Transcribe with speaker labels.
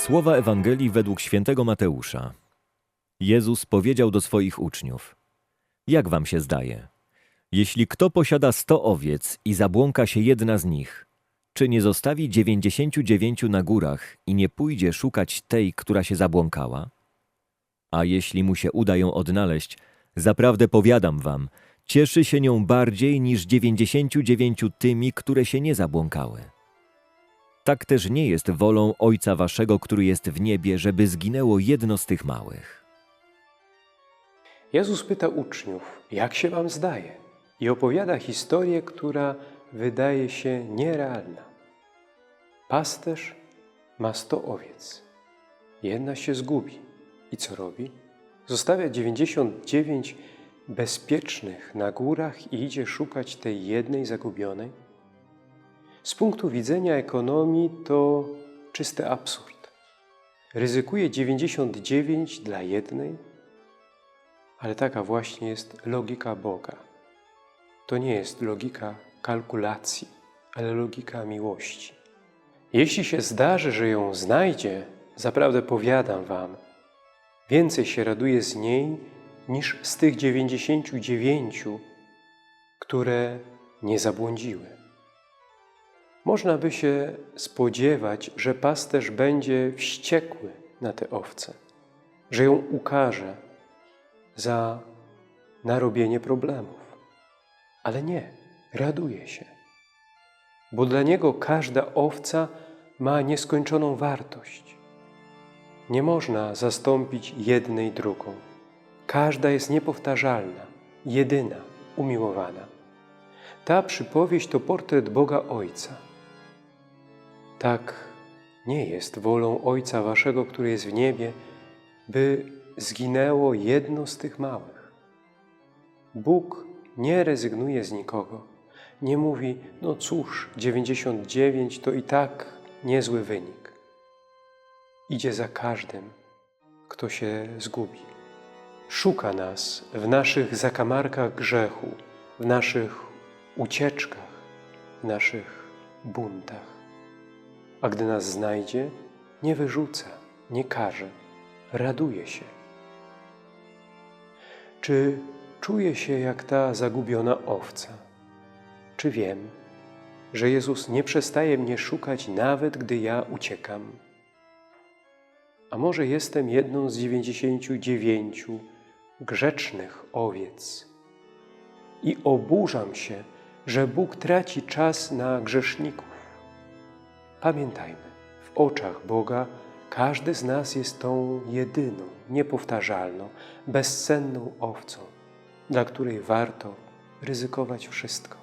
Speaker 1: Słowa Ewangelii według świętego Mateusza. Jezus powiedział do swoich uczniów: Jak wam się zdaje? Jeśli kto posiada sto owiec i zabłąka się jedna z nich, czy nie zostawi dziewięćdziesięciu dziewięciu na górach i nie pójdzie szukać tej, która się zabłąkała? A jeśli mu się uda ją odnaleźć, zaprawdę powiadam wam, cieszy się nią bardziej niż dziewięćdziesięciu dziewięciu tymi, które się nie zabłąkały. Tak też nie jest wolą Ojca Waszego, który jest w niebie, żeby zginęło jedno z tych małych.
Speaker 2: Jezus pyta uczniów, jak się wam zdaje? I opowiada historię, która wydaje się nierealna. Pasterz ma sto owiec. Jedna się zgubi. I co robi? Zostawia 99 bezpiecznych na górach i idzie szukać tej jednej zagubionej? Z punktu widzenia ekonomii to czysty absurd. Ryzykuje 99 dla jednej, ale taka właśnie jest logika Boga. To nie jest logika kalkulacji, ale logika miłości. Jeśli się zdarzy, że ją znajdzie, zaprawdę powiadam wam, więcej się raduje z niej niż z tych 99, które nie zabłądziły. Można by się spodziewać, że pasterz będzie wściekły na te owce, że ją ukaże za narobienie problemów. Ale nie, raduje się, bo dla niego każda owca ma nieskończoną wartość. Nie można zastąpić jednej drugą. Każda jest niepowtarzalna, jedyna, umiłowana. Ta przypowieść to portret Boga Ojca. Tak nie jest wolą Ojca Waszego, który jest w niebie, by zginęło jedno z tych małych. Bóg nie rezygnuje z nikogo. Nie mówi, no cóż, 99 to i tak niezły wynik. Idzie za każdym, kto się zgubi. Szuka nas w naszych zakamarkach grzechu, w naszych ucieczkach, w naszych buntach. A gdy nas znajdzie, nie wyrzuca, nie karze, raduje się. Czy czuję się jak ta zagubiona owca? Czy wiem, że Jezus nie przestaje mnie szukać, nawet gdy ja uciekam? A może jestem jedną z dziewięćdziesięciu dziewięciu grzecznych owiec i oburzam się, że Bóg traci czas na grzeszników? Pamiętajmy, w oczach Boga każdy z nas jest tą jedyną, niepowtarzalną, bezcenną owcą, dla której warto ryzykować wszystko.